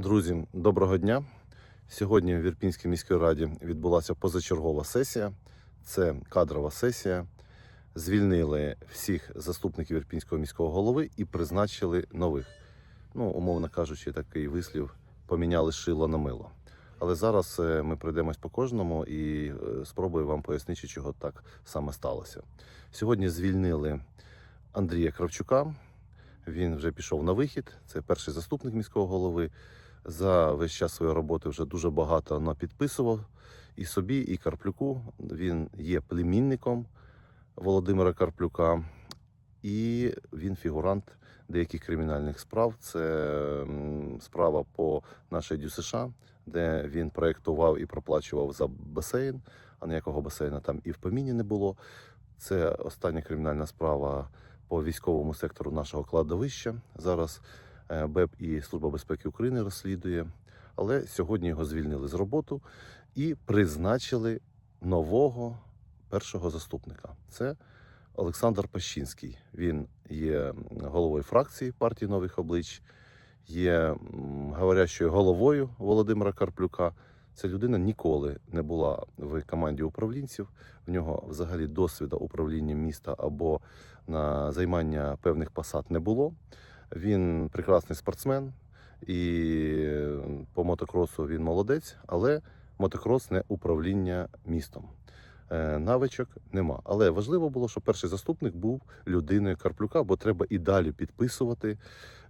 Друзі, доброго дня. Сьогодні в Ірпінській міській раді відбулася позачергова сесія. Це кадрова сесія. Звільнили всіх заступників Ірпінського міського голови і призначили нових. Ну, умовно кажучи, такий вислів поміняли шило на мило. Але зараз е, ми пройдемось по кожному і е, спробую вам пояснити, чого так саме сталося. Сьогодні звільнили Андрія Кравчука. Він вже пішов на вихід. Це перший заступник міського голови. За весь час своєї роботи вже дуже багато напідписував і собі, і Карплюку. Він є племінником Володимира Карплюка, і він фігурант деяких кримінальних справ. Це справа по нашій ДЮСШ, де він проєктував і проплачував за басейн, а ніякого басейна там і в поміні не було. Це остання кримінальна справа по військовому сектору нашого кладовища. Зараз БЕП і Служба безпеки України розслідує. Але сьогодні його звільнили з роботи і призначили нового першого заступника. Це Олександр Пащинський. Він є головою фракції партії нових облич, є говорящою головою Володимира Карплюка. Ця людина ніколи не була в команді управлінців. В нього взагалі досвіду управління міста або на займання певних посад не було. Він прекрасний спортсмен, і по мотокросу він молодець, але мотокрос не управління містом. Е, Навичок нема. Але важливо було, щоб перший заступник був людиною Карплюка, бо треба і далі підписувати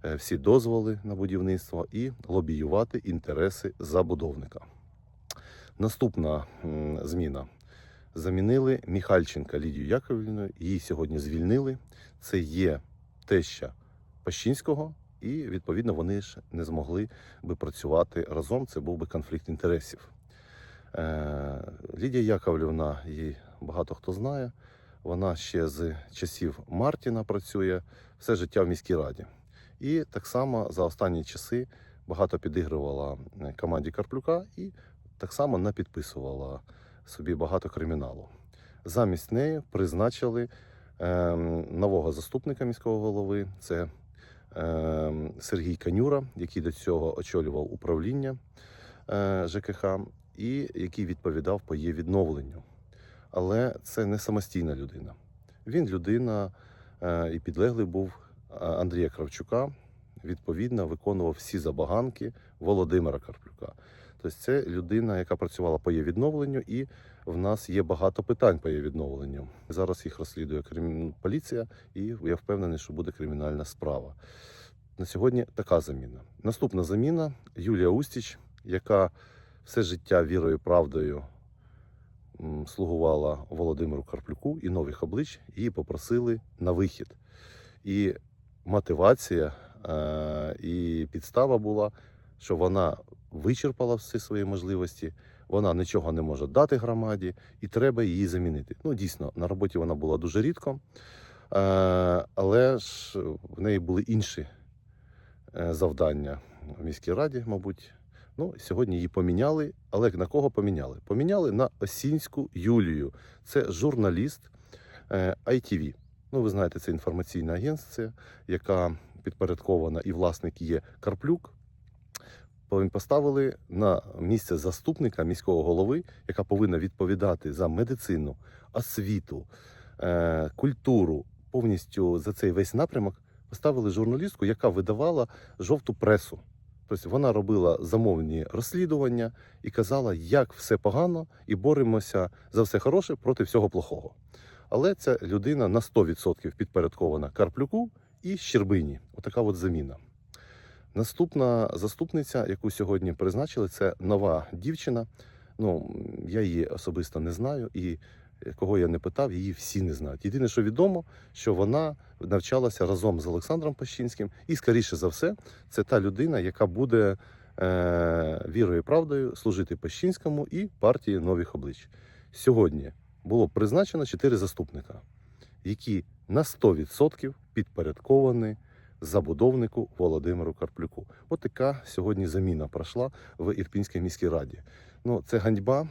е, всі дозволи на будівництво і лобіювати інтереси забудовника. Наступна зміна. Замінили Міхальченка Лідію Яковлівну. Її сьогодні звільнили. Це є теща Пащинського, і відповідно вони ж не змогли би працювати разом. Це був би конфлікт інтересів. Е, Лідія Яковлівна, її багато хто знає. Вона ще з часів Мартіна працює все життя в міській раді. І так само за останні часи багато підігрувала е, команді Карплюка і так само напідписувала собі багато криміналу. Замість неї призначили ем, нового заступника міського голови. Це Сергій Канюра, який до цього очолював управління е, ЖКХ і який відповідав по її відновленню. Але це не самостійна людина. Він людина е, і підлеглий був е, Андрія Кравчука. Відповідно, виконував всі забаганки Володимира Карплюка. Тобто, це людина, яка працювала по її відновленню, і в нас є багато питань по її відновленню. Зараз їх розслідує поліція, і я впевнений, що буде кримінальна справа. На сьогодні така заміна. Наступна заміна Юлія Устіч, яка все життя вірою і правдою слугувала Володимиру Карплюку і нових облич, її попросили на вихід. І мотивація е, і підстава була, що вона вичерпала всі свої можливості, вона нічого не може дати громаді, і треба її замінити. Ну, дійсно, на роботі вона була дуже рідко, е, але ж в неї були інші е, завдання в міській раді, мабуть. Ну, сьогодні її поміняли. Але на кого поміняли? Поміняли на Осінську Юлію. Це журналіст е, ITV. Ну, ви знаєте, це інформаційна агенція, яка підпорядкована і власник є Карплюк. Поставили на місце заступника міського голови, яка повинна відповідати за медицину, освіту, е, культуру, повністю за цей весь напрямок. Поставили журналістку, яка видавала жовту пресу. Тобто вона робила замовні розслідування і казала, як все погано, і боремося за все хороше проти всього плохого. Але ця людина на 100% підпорядкована Карплюку і Щербині. Отака от заміна. Наступна заступниця, яку сьогодні призначили, це нова дівчина. Ну, я її особисто не знаю, і е, кого я не питав, її всі не знають. Єдине, що відомо, що вона навчалася разом з Олександром Пащинським, і, скоріше за все, це та людина, яка буде е, вірою і правдою служити Пащинському і партії нових облич. Сьогодні було призначено чотири заступника, які на 100% підпорядковані забудовнику Володимиру Карплюку. От така сьогодні заміна пройшла в Ірпінській міській раді. Ну, це ганьба.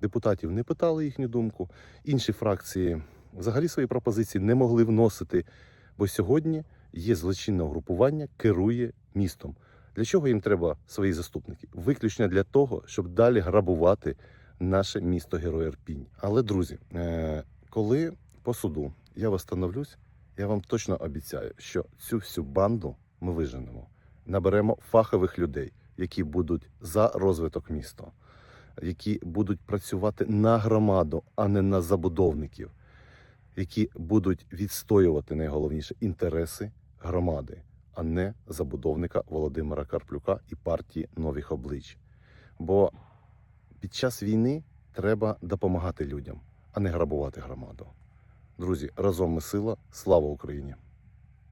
Депутатів не питали їхню думку. Інші фракції взагалі свої пропозиції не могли вносити, бо сьогодні є злочинне угрупування, керує містом. Для чого їм треба свої заступники? Виключно для того, щоб далі грабувати наше місто Герой Ірпінь. Але, друзі, е, коли по суду я восстановлюсь, я вам точно обіцяю, що цю всю банду ми виженемо. Наберемо фахових людей, які будуть за розвиток міста, які будуть працювати на громаду, а не на забудовників, які будуть відстоювати найголовніше інтереси громади, а не забудовника Володимира Карплюка і партії нових облич. Бо під час війни треба допомагати людям, а не грабувати громаду. Друзі, разом ми сила. Слава Україні!